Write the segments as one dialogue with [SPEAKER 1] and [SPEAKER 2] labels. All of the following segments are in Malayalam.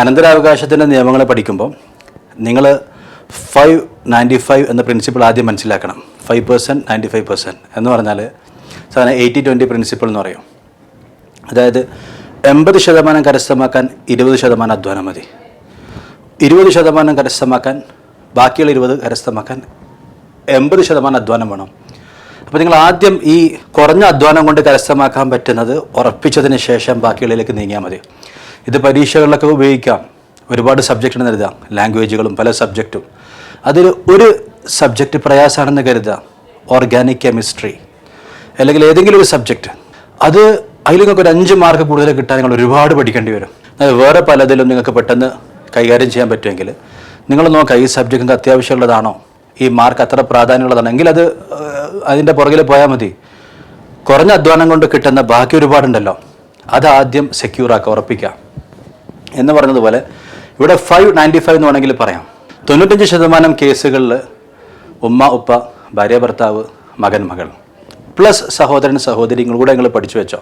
[SPEAKER 1] അനന്തരാവകാശത്തിന്റെ നിയമങ്ങളെ പഠിക്കുമ്പോൾ നിങ്ങൾ ഫൈവ് നയന്റി ഫൈവ് എന്ന പ്രിൻസിപ്പിൾ ആദ്യം മനസ്സിലാക്കണം. Five percent ninety five percent എന്ന് പറഞ്ഞാൽ സാധാരണ എയ്റ്റി ട്വന്റി പ്രിൻസിപ്പിൾ എന്ന് പറയും. അതായത് എൺപത് ശതമാനം കരസ്ഥമാക്കാൻ ഇരുപത് ശതമാനം അധ്വാനം മതി. ഇരുപത് ശതമാനം കരസ്ഥമാക്കാൻ ബാക്കിയുള്ള ഇരുപത് കരസ്ഥമാക്കാൻ എൺപത് ശതമാനം അധ്വാനം വേണം. അപ്പോൾ നിങ്ങൾ ആദ്യം ഈ കുറഞ്ഞ അധ്വാനം കൊണ്ട് കരസ്ഥമാക്കാൻ പറ്റുന്നത് ഉറപ്പിച്ചതിന് ശേഷം ബാക്കിയുള്ളതിലേക്ക് നീങ്ങിയാൽ മതി. ഇത് പരീക്ഷകളിലൊക്കെ ഉപയോഗിക്കാം. ഒരുപാട് സബ്ജക്റ്റ് കരുതാം ലാംഗ്വേജുകളും പല സബ്ജക്റ്റും അതിൽ ഒരു സബ്ജക്റ്റ് പ്രയാസമാണെന്ന് കരുതാം ഓർഗാനിക് കെമിസ്ട്രി അല്ലെങ്കിൽ ഏതെങ്കിലും ഒരു സബ്ജക്റ്റ് അത് അതിൽ നിങ്ങൾക്ക് ഒരു അഞ്ച് മാർക്ക് കൂടുതൽ കിട്ടാൻ നിങ്ങൾ ഒരുപാട് പഠിക്കേണ്ടി വരും. വേറെ പലതിലും നിങ്ങൾക്ക് പെട്ടെന്ന് കൈകാര്യം ചെയ്യാൻ പറ്റുമെങ്കിൽ നിങ്ങൾ നോക്കുക ഈ സബ്ജക്റ്റ് നിങ്ങൾക്ക് അത്യാവശ്യമുള്ളതാണോ? ഈ മാർക്ക് അത്ര പ്രാധാന്യമുള്ളതാണോ? എങ്കിൽ അത് അതിന്റെ പുറകിൽ പോയാൽ മതി. കുറഞ്ഞ അധ്വാനം കൊണ്ട് കിട്ടുന്ന ബാക്കി ഒരുപാടുണ്ടല്ലോ. അത് ആദ്യം സെക്യൂർ ആക്കുക ഉറപ്പിക്കുക. എന്ന് പറഞ്ഞതുപോലെ ഇവിടെ ഫൈവ് നയന്റി ഫൈവ് എന്ന് വേണമെങ്കിൽ പറയാം. തൊണ്ണൂറ്റഞ്ച് ശതമാനം കേസുകളിൽ ഉമ്മ ഉപ്പ ഭാര്യ ഭർത്താവ് മകൻ മകൾ. പ്ലസ് സഹോദരൻ സഹോദരി കൂടെ നിങ്ങൾ പഠിച്ചു വെച്ചോ.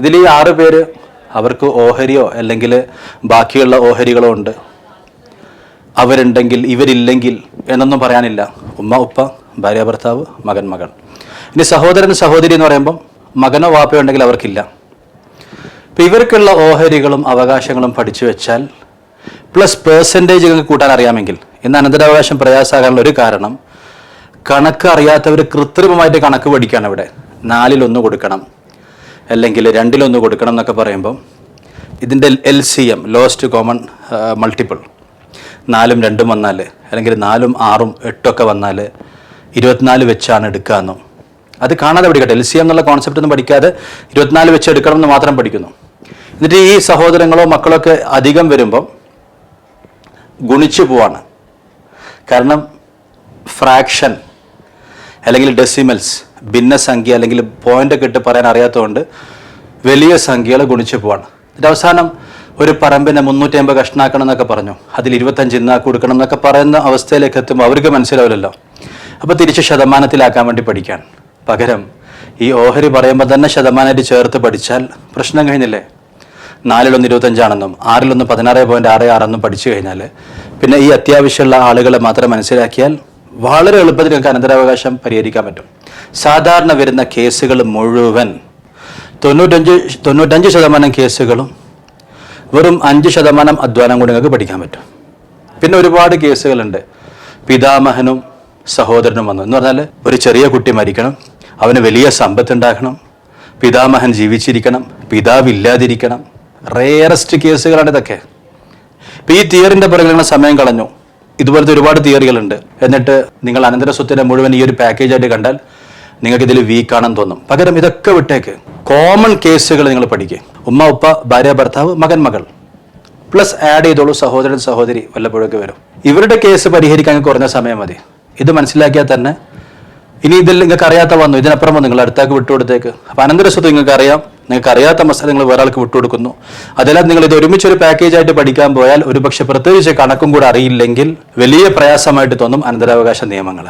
[SPEAKER 1] ഇതിൽ ഈ ആറ് പേര് അവർക്ക് ഓഹരിയോ അല്ലെങ്കിൽ ബാക്കിയുള്ള ഓഹരികളോ ഉണ്ട്. അവരുണ്ടെങ്കിൽ ഇവരില്ലെങ്കിൽ എന്നൊന്നും പറയാനില്ല. ഉമ്മ ഉപ്പ ഭാര്യ ഭർത്താവ് മകൻ മകൾ. ഇനി സഹോദരൻ സഹോദരി എന്ന് പറയുമ്പം മകനോ വാപ്പയോ ഉണ്ടെങ്കിൽ അവർക്കില്ല. ഇപ്പം ഇവർക്കുള്ള ഓഹരികളും അവകാശങ്ങളും പഠിച്ചു വെച്ചാൽ പ്ലസ് പേഴ്സന്റേജ് കൂട്ടാൻ അറിയാമെങ്കിൽ ഇന്ന് അനന്തരാവകാശം പ്രയാസമാകാനുള്ള ഒരു കാരണം. കണക്ക് അറിയാത്തവർ കൃത്രിമമായിട്ട് കണക്ക് പഠിക്കുകയാണ് ഇവിടെ. നാലിലൊന്ന് കൊടുക്കണം. അല്ലെങ്കിൽ രണ്ടിലൊന്ന് കൊടുക്കണം എന്നൊക്കെ പറയുമ്പം ഇതിന്റെ L C M lowest common multiple നാലും രണ്ടും വന്നാൽ അല്ലെങ്കിൽ നാലും ആറും എട്ടൊക്കെ വന്നാൽ ഇരുപത്തിനാല് വെച്ചാണ് എടുക്കാമെന്നും അത് കാണാതെ പഠിക്കട്ടെ. എൽ സി എം എന്നുള്ള കോൺസെപ്റ്റ് ഒന്നും പഠിക്കാതെ ഇരുപത്തിനാല് വെച്ച് എടുക്കണം എന്ന് മാത്രം പഠിക്കുന്നു. എന്നിട്ട് ഈ സഹോദരങ്ങളോ മക്കളൊക്കെ അധികം വരുമ്പം ഗുണിച്ചു പോവാണ്. കാരണം ഫ്രാക്ഷൻ അല്ലെങ്കിൽ ഡെസിമൽസ് ഭിന്നസംഖ്യ അല്ലെങ്കിൽ പോയിന്റ് ഒക്കെ ഇട്ട് പറയാൻ അറിയാത്തതുകൊണ്ട് വലിയ സംഖ്യകൾ ഗുണിച്ചു പോവാണ്. എന്നിട്ട് അവസാനം ഒരു പറമ്പിനെ മുന്നൂറ്റി അമ്പത് കഷ്ണാക്കണം എന്നൊക്കെ പറഞ്ഞു. അതിൽ ഇരുപത്തഞ്ച് ഇന്നാ കൊടുക്കണം എന്നൊക്കെ പറയുന്ന അവസ്ഥയിലേക്ക് എത്തുമ്പോൾ അവർക്ക് മനസ്സിലാവില്ലല്ലോ. അപ്പോൾ തിരിച്ച് ശതമാനത്തിലാക്കാൻ വേണ്ടി പഠിക്കാൻ പകരം ഈ ഓഹരി പറയുമ്പോൾ തന്നെ ശതമാനമായിട്ട് ചേർത്ത് പഠിച്ചാൽ പ്രശ്നം കഴിഞ്ഞില്ലേ? നാലിലൊന്ന് ഇരുപത്തഞ്ചാണെന്നും ആറിലൊന്ന് പതിനാറ് പോയിന്റ് ആറ് ആറെന്നും പഠിച്ചു കഴിഞ്ഞാൽ പിന്നെ ഈ അത്യാവശ്യമുള്ള ആളുകളെ മാത്രം മനസ്സിലാക്കിയാൽ വളരെ എളുപ്പത്തിൽ നിങ്ങൾക്ക് അനന്തരാവകാശം പരിഹരിക്കാൻ പറ്റും. സാധാരണ വരുന്ന കേസുകൾ മുഴുവൻ തൊണ്ണൂറ്റഞ്ച് തൊണ്ണൂറ്റഞ്ച് ശതമാനം കേസുകളും വെറും അഞ്ച് ശതമാനം അധ്വാനം കൂടി നിങ്ങൾക്ക് പഠിക്കാൻ പറ്റും. പിന്നെ ഒരുപാട് കേസുകളുണ്ട്. പിതാമഹനും സഹോദരനും വന്നു. എന്ന് പറഞ്ഞാൽ ഒരു ചെറിയ കുട്ടി മരിക്കണം അവന് വലിയ സമ്പത്ത് ഉണ്ടാക്കണം പിതാമഹൻ ജീവിച്ചിരിക്കണം പിതാവ് ഇല്ലാതിരിക്കണം റേറസ്റ്റ് കേസുകളാണ് ഇതൊക്കെ. ഇപ്പം ഈ തിയറിന്റെ പുറകിൽ നിങ്ങൾ സമയം കളഞ്ഞു. ഇതുപോലത്തെ ഒരുപാട് തിയറികളുണ്ട്. എന്നിട്ട് നിങ്ങൾ അനന്തര സ്വത്തിന്റെ മുഴുവൻ ഈ ഒരു പാക്കേജായിട്ട് കണ്ടാൽ നിങ്ങൾക്ക് ഇതിൽ വീക്കാണെന്ന് തോന്നും. പകരം ഇതൊക്കെ വിട്ടേക്ക്. കോമൺ കേസുകൾ നിങ്ങൾ പഠിക്കുക ഉമ്മ ഉപ്പ ഭാര്യ ഭർത്താവ് മകൻ മകൾ. പ്ലസ് ആഡ് ചെയ്തോളൂ സഹോദരൻ സഹോദരി വല്ലപ്പോഴൊക്കെ വരും. ഇവരുടെ കേസ് പരിഹരിക്കാൻ കുറഞ്ഞ സമയം മതി. ഇത് മനസ്സിലാക്കിയാൽ തന്നെ ഇനി ഇതിൽ നിങ്ങൾക്ക് അറിയാത്ത വന്നു. ഇതിനപ്പുറം നിങ്ങൾ അടുത്തേക്ക് വിട്ടുകൊടുത്തേക്ക്. അപ്പം അനന്തര സ്വത്ത് നിങ്ങൾക്ക് അറിയാം. നിങ്ങൾക്ക് അറിയാത്ത മസാല നിങ്ങൾ വേറെ ആൾക്ക് വിട്ടുകൊടുക്കുന്നു. അതെല്ലാം നിങ്ങൾ ഇത് ഒരുമിച്ച് ഒരു പാക്കേജ് ആയിട്ട് പഠിക്കാൻ പോയാൽ ഒരുപക്ഷെ പ്രത്യേകിച്ച് കണക്കും കൂടെ അറിയില്ലെങ്കിൽ വലിയ പ്രയാസമായിട്ട് തോന്നും അനന്തരാവകാശ നിയമങ്ങൾ